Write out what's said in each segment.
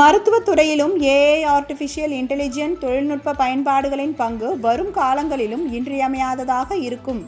மருத்துவத்துறையிலும் AI artificial intelligent தொழில்நுட்ப பயன்பாடுகளின் பங்கு வரும் காலங்களிலும் இன்றியமையாததாக இருக்கும்.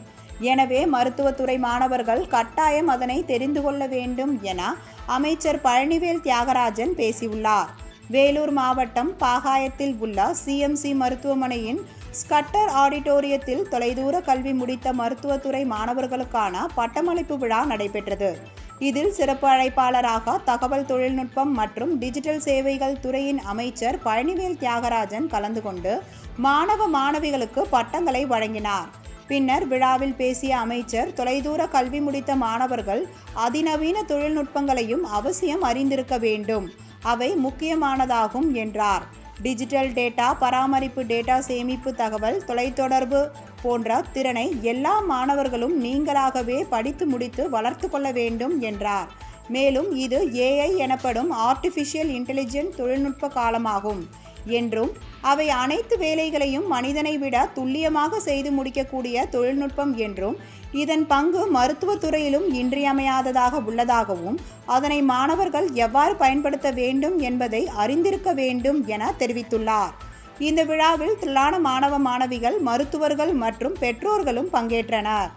எனவே மருத்துவத்துறை மாணவர்கள் கட்டாயம் அதனை தெரிந்து கொள்ள வேண்டும் என அமைச்சர் பழனிவேல் தியாகராஜன் பேசியுள்ளார். வேலூர் மாவட்டம் பாகாயத்தில் உள்ள சிஎம்சி மருத்துவமனையின் ஸ்கட்டர் ஆடிட்டோரியத்தில் தொலைதூர கல்வி முடித்த மருத்துவத்துறை மாணவர்களுக்கான பட்டமளிப்பு விழா நடைபெற்றது. இதில் சிறப்பு அழைப்பாளராக தகவல் தொழில்நுட்பம் மற்றும் டிஜிட்டல் சேவைகள் துறையின் அமைச்சர் பழனிவேல் தியாகராஜன் கலந்து கொண்டு மாணவ மாணவிகளுக்கு பட்டங்களை வழங்கினார். பின்னர் விழாவில் பேசிய அமைச்சர் தொலைதூர கல்வி முடித்த மாணவர்கள் அதிநவீன தொழில்நுட்பங்களையும் அவசியம் அறிந்திருக்க வேண்டும். அவை முக்கியமானதாகும் என்றார். டிஜிட்டல் டேட்டா பராமரிப்பு டேட்டா சேமிப்பு தகவல் தொலைத்தொடர்பு போன்ற திறனை எல்லா மாணவர்களும் நீங்களாகவே படித்து முடித்து வளர்த்து கொள்ள வேண்டும் என்றார். மேலும் இது ஏஐ எனப்படும் ஆர்டிஃபிஷியல் இன்டெலிஜென்ட் தொழில்நுட்ப காலமாகும். என்றும் அவை அனைத்து வேலைகளையும் மனிதனை விட துல்லியமாக செய்து முடிக்கக்கூடிய தொழில்நுட்பம் என்றும் இதன் பங்கு மருத்துவத்துறையிலும் இன்றியமையாததாக உள்ளதாகவும் அதனை மாணவர்கள் எவ்வாறு பயன்படுத்த வேண்டும் என்பதை அறிந்திருக்க வேண்டும் என தெரிவித்துள்ளார். இந்த விழாவில் திரளான மாணவ மாணவிகள் மருத்துவர்கள் மற்றும் பெற்றோர்களும் பங்கேற்றனர்.